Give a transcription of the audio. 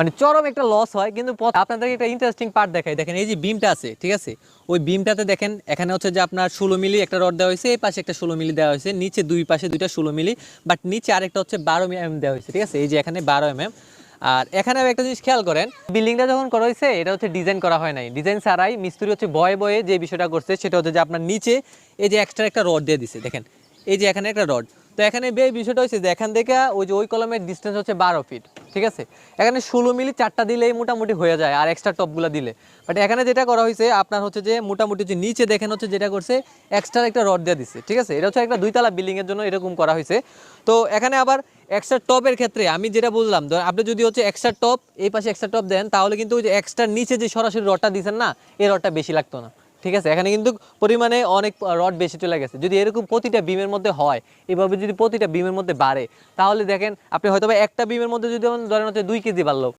মানে চরম একটা লস হয়, কিন্তু আপনাদেরকে একটা ইন্টারেস্টিং পার্ট দেখাই। দেখেন, এই যে বিমটা আছে, ঠিক আছে? ওই বিমটাতে দেখেন, এখানে হচ্ছে যে আপনার ষোলো মিলি একটা রড দেওয়া হয়েছে, এই পাশে একটা ষোলো মিলি দেওয়া হয়েছে, নিচে দুই পাশে দুইটা ষোলো মিলি বাট নিচে আরেকটা হচ্ছে বারো এম দেওয়া হয়েছে, ঠিক আছে? এই যে এখানে বারো এম এম আর এখানে একটা জিনিস খেয়াল করেন বিল্ডিংটা যখন করা হয়েছে, এটা হচ্ছে ডিজাইন করা হয় নাই। ডিজাইন ছাড়াই মিস্ত্রি হচ্ছে বয়ে বয়ে যে বিষয়টা করছে, সেটা হচ্ছে যে আপনার নিচে এই যে এক্সট্রা একটা রড দিয়ে দিছে, দেখেন? এই যে এখানে একটা রড তো এখানে বে বিষয়টা হচ্ছে যে এখান থেকে ওই যে ওই কলমের ডিস্টেন্স হচ্ছে বারো ফিট ঠিক আছে? এখানে ষোলো মিলি চারটা দিলেই মোটামুটি হয়ে যায় আর এক্সট্রা টপগুলো দিলে। বাট এখানে যেটা করা হয়েছে, আপনার হচ্ছে যে মোটামুটি যে নিচে দেখেন হচ্ছে যেটা করছে এক্সট্রা একটা রড দিয়ে দিচ্ছে ঠিক আছে? এটা হচ্ছে একটা দুইতলা বিল্ডিংয়ের জন্য এরকম করা হয়েছে। তো এখানে আবার এক্সট্রা টপের ক্ষেত্রে আমি যেটা বললাম, ধর আপনি যদি হচ্ছে এক্সট্রা টপ এই পাশে এক্সট্রা টপ দেন, তাহলে কিন্তু ওই যে এক্সট্রা নিচে যে সরাসরি রডটা দিচ্ছেন না, এই রডটা বেশি লাগতো না। ঠিক আছে? এখানে কিন্তু পরিমাণে অনেক রড বেশি চলে গেছে। যদি এরকম প্রতিটা বিমের মধ্যে হয়, এভাবে যদি প্রতিটা বিমের মধ্যে বাড়ে, তাহলে দেখেন আপনি হয়তোবা একটা বিমের মধ্যে যদি ধরেন হচ্ছে দুই কেজি বাড়লো।